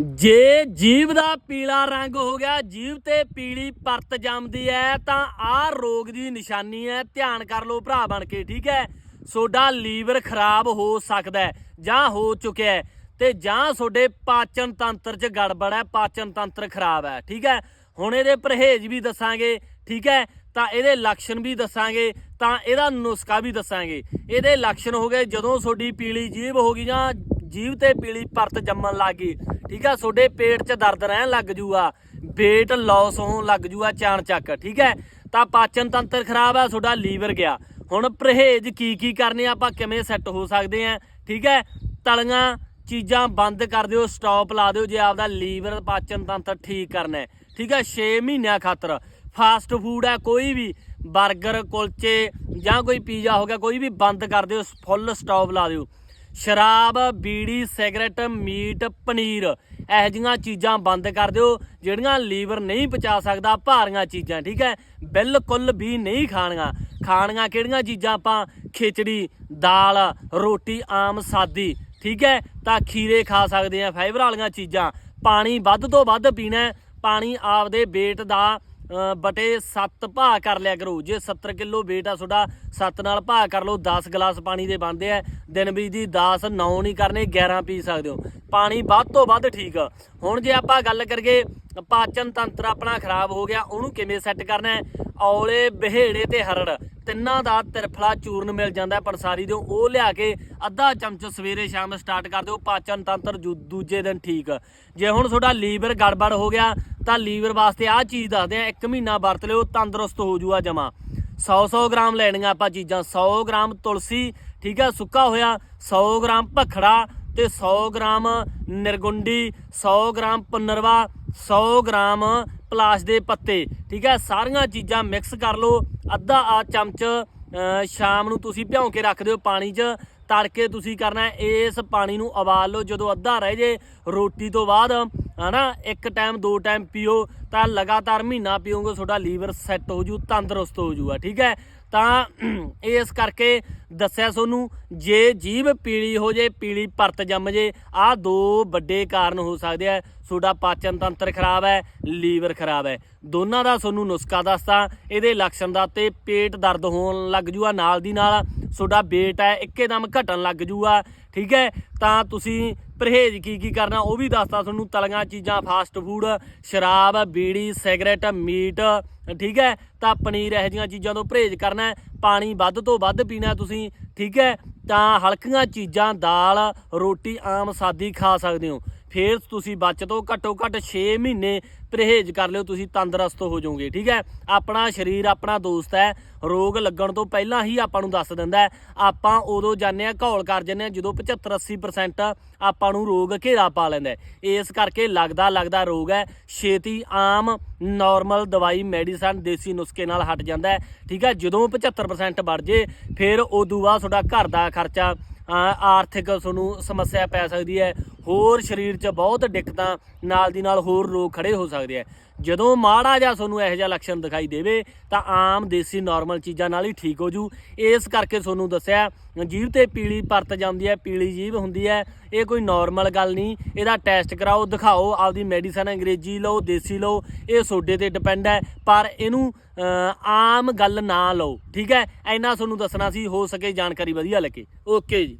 ਜੇ ਜੀਵ ਦਾ ਪੀਲਾ ਰੰਗ ਹੋ ਗਿਆ ਜੀਵ ਤੇ ਪੀਲੀ ਪਰਤ ਜੰਮਦੀ ਹੈ ਤਾਂ ਆਹ ਰੋਗ ਦੀ ਨਿਸ਼ਾਨੀ ਹੈ ਧਿਆਨ ਕਰ ਲਓ ਭਰਾ ਬਣ ਕੇ, ਠੀਕ ਹੈ ਸੋਡਾ ਲੀਵਰ ਖਰਾਬ ਹੋ ਸਕਦਾ ਹੈ ਜਾਂ ਹੋ ਚੁੱਕਿਆ ਹੈ ਤੇ ਜਾਂ ਤੁਹਾਡੇ ਪਾਚਨ ਤੰਤਰ 'ਚ ਗੜਬੜ ਹੈ ਪਾਚਨ ਤੰਤਰ ਖਰਾਬ ਹੈ ਠੀਕ ਹੈ ਹੁਣ ਇਹਦੇ ਪਰਹੇਜ਼ ਵੀ ਦੱਸਾਂਗੇ, ਠੀਕ ਹੈ ਤਾਂ ਇਹਦੇ ਲੱਛਣ ਵੀ ਦੱਸਾਂਗੇ, ਤਾਂ ਇਹਦਾ ਨੁਸਖਾ ਵੀ ਦੱਸਾਂਗੇ। ਇਹਦੇ ਲੱਛਣ ਹੋ ਗਏ ਜਦੋਂ ਤੁਹਾਡੀ ਪੀਲੀ ਜੀਭ ਹੋ ਗਈ ਜਾਂ ਜੀਭ ਤੇ ਪੀਲੀ ਪਰਤ ਜੰਮਣ ਲੱਗ ਗਈ। ਠੀਕ ਆ, ਤੁਹਾਡੇ ਪੇਟ 'ਚ ਦਰਦ ਰਹਿਣ ਲੱਗ ਜੂਗਾ weight ਲਾਸ ਹੋਣ ਲੱਗ ਜੂਗਾ ਚਾਣ ਚੱਕ, ਠੀਕ ਹੈ? ਤਾਂ ਪਾਚਨ ਤੰਤਰ ਖਰਾਬ ਆ, ਤੁਹਾਡਾ ਲੀਵਰ ਗਿਆ। ਹੁਣ ਪਰਹੇਜ਼ ਕੀ ਕੀ ਕਰਨੇ ਆਪਾਂ ਕਿਵੇਂ ਸੈੱਟ ਹੋ ਸਕਦੇ ਆ, ਠੀਕ ਹੈ? ਤਲੀਆਂ ਚੀਜ਼ਾਂ ਬੰਦ ਕਰ ਦਿਓ ਸਟਾਪ ਲਾ ਦਿਓ ਜੇ ਆਪਦਾ ਲੀਵਰ, ਪਾਚਨ ਤੰਤਰ ਠੀਕ ਕਰਨਾ ਹੈ। ਠੀਕ ਹੈ 6 ਮਹੀਨਿਆਂ ਖਾਤਰ। ਫਾਸਟ ਫੂਡ ਹੈ ਕੋਈ ਵੀ 버ਗਰ ਕੁਲਚੇ ਜਾਂ ਕੋਈ ਪੀਜ਼ਾ ਹੋ ਗਿਆ, ਕੋਈ ਵੀ ਬੰਦ ਕਰ ਦਿਓ, ਫੁੱਲ ਸਟਾਪ ਲਾ ਦਿਓ। ਸ਼ਰਾਬ, ਬੀੜੀ, ਸਿਗਰਟ, ਮੀਟ, ਪਨੀਰ, ਇਹੋ ਜਿਹੀਆਂ ਚੀਜ਼ਾਂ ਬੰਦ ਕਰ ਦਿਓ, ਜਿਹੜੀਆਂ ਲੀਵਰ ਨਹੀਂ ਪਚਾ ਸਕਦਾ, ਭਾਰੀਆਂ ਚੀਜ਼ਾਂ, ਠੀਕ ਹੈ? ਬਿਲਕੁਲ ਵੀ ਨਹੀਂ ਖਾਣੀਆਂ। ਖਾਣੀਆਂ ਕਿਹੜੀਆਂ ਚੀਜ਼ਾਂ ਆਪਾਂ? ਖਿਚੜੀ, ਦਾਲ, ਰੋਟੀ, ਆਮ ਸਾਦੀ, ਠੀਕ ਹੈ? ਤਾਂ ਖੀਰੇ ਖਾ ਸਕਦੇ ਆ ਫਾਈਬਰ ਵਾਲੀਆਂ ਚੀਜ਼ਾਂ। ਪਾਣੀ ਵੱਧ ਤੋਂ ਵੱਧ ਪੀਣਾ ਪਾਣੀ ਆਪਦੇ weight ਦਾ ਬਟੇ 7 ਭਾਅ ਕਰ ਲਿਆ ਕਰੋ। ਜੇ 70 ਕਿਲੋ weight ਆ ਤੁਹਾਡਾ 7 ਨਾਲ ਭਾਅ ਕਰ ਲਓ 10 ਗਲਾਸ ਪਾਣੀ ਦੇ ਬਣਦੇ ਆ। ਦਿਨ ਵਿੱਚ ਦੀ 10 9 ਨਹੀਂ ਕਰਨੇ 11 ਪੀ ਸਕਦੇ ਹੋ। ਪਾਣੀ ਵੱਧ ਤੋਂ ਵੱਧ ਠੀਕ ਹੁਣ ਜੇ ਆਪਾਂ ਗੱਲ ਕਰੀਏ, ਪਾਚਨ ਤੰਤਰ ਆਪਣਾ ਖਰਾਬ ਹੋ ਗਿਆ, ਉਹਨੂੰ ਕਿਵੇਂ ਸੈੱਟ ਕਰਨਾ ਹੈ? ਔਲੇ, ਬਹੇੜੇ ਤੇ ਹਰੜ। ਤਿੰਨਾਂ ਦਾ ਤਿਰਫਲਾ ਚੂਰਨ ਮਿਲ ਜਾਂਦਾ ਪੰਸਾਰੀ ਦੇ ਉਹ ਲਿਆ ਕੇ ਅੱਧਾ ਚਮਚ ਸਵੇਰੇ ਸ਼ਾਮ ਸਟਾਰਟ ਕਰ ਦਿਓ। ਪਾਚਨ ਤੰਤਰ ਜੂ- ਦੂਜੇ ਦਿਨ ਠੀਕ। ਜੇ ਹੁਣ ਤੁਹਾਡਾ ਲੀਵਰ ਗੜਬੜ ਹੋ ਗਿਆ, ਤਾਂ ਲੀਵਰ ਵਾਸਤੇ ਆਹ ਚੀਜ਼ ਦੱਸਦੇ ਆ ਇੱਕ ਮਹੀਨਾ ਵਰਤ ਲਿਓ, ਤੰਦਰੁਸਤ ਹੋ ਜੂਗਾ ਜਮਾ। 100-100 ਗ੍ਰਾਮ ਲੈਣੀਆਂ ਆਪਾਂ ਚੀਜ਼ਾਂ। 100 ਗ੍ਰਾਮ ਤੁਲਸੀ, ਠੀਕ ਹੈ ਸੁੱਕਾ ਹੋਇਆ। 100 ਗ੍ਰਾਮ ਭਖੜਾ ਤੇ 100 ਗ੍ਰਾਮ ਨਿਰਗੁੰਡੀ 100 ਗ੍ਰਾਮ ਪੁਨਰਵਾ 100 ਗ੍ਰਾਮ ਪਲਾਸ਼ ਦੇ ਪੱਤੇ। ਠੀਕ ਹੈ ਸਾਰੀਆਂ ਚੀਜ਼ਾਂ ਮਿਕਸ ਕਰ ਲਓ। ਅੱਧਾ ਆ ਚਮਚ ਸ਼ਾਮ ਨੂੰ ਤੁਸੀਂ ਭਿਉਂ ਕੇ ਰੱਖ ਦਿਓ ਪਾਣੀ 'ਚ। ਤੜਕੇ ਤੁਸੀਂ ਕਰਨਾ ਇਸ ਪਾਣੀ ਨੂੰ ਉਬਾਲ ਲਓ। ਜਦੋਂ ਅੱਧਾ ਰਹਿ ਜੇ ਰੋਟੀ ਤੋਂ ਬਾਅਦ ਹਨਾ? ਇੱਕ ਟਾਈਮ ਦੋ ਟਾਈਮ ਪੀਓ ਤਾਂ ਲਗਾਤਾਰ ਮਹੀਨਾ ਪੀਓਗੇ, ਤੁਹਾਡਾ ਲੀਵਰ ਸੈੱਟ ਹੋ ਜੂ, ਤੰਦਰੁਸਤ ਹੋ ਜੂਗਾ, ਠੀਕ ਹੈ? ਤਾਂ ਇਸ ਕਰਕੇ ਦੱਸਿਆ ਤੁਹਾਨੂੰ ਜੇ ਜੀਭ ਪੀਲੀ ਹੋ ਜੇ, ਪੀਲੀ ਪਰਤ ਜੰਮ ਜੇ, ਆਹ ਦੋ ਵੱਡੇ ਕਾਰਨ ਹੋ ਸਕਦੇ ਆ। ਤੁਹਾਡਾ ਪਾਚਨ ਤੰਤਰ ਖਰਾਬ ਹੈ, ਲੀਵਰ ਖਰਾਬ ਹੈ। ਦੋਨਾਂ ਦਾ ਤੁਹਾਨੂੰ ਨੁਸਖਾ ਦੱਸਦਾ, ਇਹਦੇ ਲੱਛਣ ਦਾ ਤੇ ਪੇਟ ਦਰਦ ਹੋਣ ਲੱਗ ਜੂਗਾ ਨਾਲ ਦੀ ਨਾਲ। ਤੁਹਾਡਾ weight ਹੈ, ਇੱਕੇਦਮ ਘਟਣ ਲੱਗ ਜੂਗਾ ਠੀਕ ਹੈ? ਤਾਂ ਤੁਸੀਂ ਪਰਹੇਜ਼ ਕੀ ਕੀ ਕਰਨਾ, ਉਹ ਵੀ ਦੱਸਦਾ ਤੁਹਾਨੂੰ ਤਲੀਆਂ ਚੀਜ਼ਾਂ ਫਾਸਟ ਫੂਡ ਸ਼ਰਾਬ, ਬੀੜੀ ਸਿਗਰਟ ਮੀਟ ਠੀਕ ਹੈ? ਤਾਂ ਪਨੀਰ ਇਹੋ ਜਿਹੀਆਂ ਚੀਜ਼ਾਂ ਤੋਂ ਪਰਹੇਜ਼ ਕਰਨਾ ਪਾਣੀ ਵੱਧ ਤੋਂ ਵੱਧ ਪੀਣਾ ਤੁਸੀਂ, ਠੀਕ ਹੈ? ਤਾਂ ਹਲਕੀਆਂ ਚੀਜ਼ਾਂ, ਦਾਲ, ਰੋਟੀ ਆਮ ਸਾਦੀ ਖਾ ਸਕਦੇ ਹੋ। ਫੇਰ ਤੁਸੀਂ ਬਚ ਤੋਂ ਘੱਟੋ ਘੱਟ 6 ਮਹੀਨੇ ਪਰਹੇਜ਼ ਕਰ ਲਿਓ, ਤੁਸੀਂ ਤੰਦਰੁਸਤ ਹੋ ਜਾਓਗੇ, ਠੀਕ ਹੈ? ਆਪਣਾ ਸਰੀਰ, ਆਪਣਾ ਦੋਸਤ ਹੈ, ਰੋਗ ਲੱਗਣ ਤੋਂ ਪਹਿਲਾਂ ਹੀ ਆਪਾਂ ਨੂੰ ਦੱਸ ਦਿੰਦਾ ਆਪਾਂ ਉਦੋਂ ਜਾਂਦੇ ਆ ਘੌਲ ਕਰ ਜਾਂਦੇ ਆ ਜਦੋਂ 75 80% ਆਪਾਂ ਨੂੰ ਰੋਗ ਘੇਰਾ ਪਾ ਲੈਂਦਾ ਇਸ ਕਰਕੇ ਲੱਗਦਾ ਲੱਗਦਾ ਰੋਗ ਹੈ, ਛੇਤੀ ਆਮ ਨਾਰਮਲ ਦਵਾਈ ਮੈਡੀਸਨ ਦੇਸੀ ਨੁਸਖੇ ਨਾਲ ਹਟ ਜਾਂਦਾ ਠੀਕ ਹੈ? ਜਦੋਂ 75% ਵੱਧ ਜੇ, ਫਿਰ ਉਦੋਂ ਬਾਅਦ ਤੁਹਾਡਾ ਘਰ ਦਾ ਖਰਚਾ ਆਰਥਿਕ ਤੁਹਾਨੂੰ ਸਮੱਸਿਆ ਪੈ ਸਕਦੀ ਹੈ ਹੋਰ ਸਰੀਰ 'ਚ ਬਹੁਤ ਦਿੱਕਤਾਂ, ਨਾਲ ਦੀ ਨਾਲ ਹੋਰ ਰੋਗ ਖੜੇ ਹੋ ਸਕਦੇ ਆ। ਜਦੋਂ ਮਾੜਾ ਜਿਹਾ ਤੁਹਾਨੂੰ ਇਹੋ ਜਿਹਾ ਲੱਛਣ ਦਿਖਾਈ ਦੇਵੇ, ਤਾਂ ਆਮ ਦੇਸੀ ਨਾਰਮਲ ਚੀਜ਼ਾਂ ਨਾਲ ਹੀ ਠੀਕ ਹੋ ਜੂ। ਇਸ ਕਰਕੇ ਤੁਹਾਨੂੰ ਦੱਸਿਆ, ਜੀਭ ਤੇ ਪੀਲੀ ਪਰਤ ਜਾਂਦੀ ਹੈ, ਪੀਲੀ ਜੀਭ ਹੁੰਦੀ ਹੈ। ਇਹ ਕੋਈ ਨਾਰਮਲ ਗੱਲ ਨਹੀਂ। ਇਹਦਾ ਟੈਸਟ ਕਰਾਓ, ਦਿਖਾਓ, ਆਪਦੀ ਮੈਡੀਸਨ ਅੰਗਰੇਜ਼ੀ ਲਓ, ਦੇਸੀ ਲਓ, ਇਹ ਤੁਹਾਡੇ ਤੇ ਡਿਪੈਂਡ ਹੈ। ਪਰ ਇਹਨੂੰ ਆਮ ਗੱਲ ਨਾ ਲਓ, ਠੀਕ ਹੈ? ਇੰਨਾ ਤੁਹਾਨੂੰ ਦੱਸਣਾ ਸੀ, ਹੋ ਸਕੇ ਜਾਣਕਾਰੀ ਵਧੀਆ ਲੱਗੇ। ਓਕੇ ਜੀ।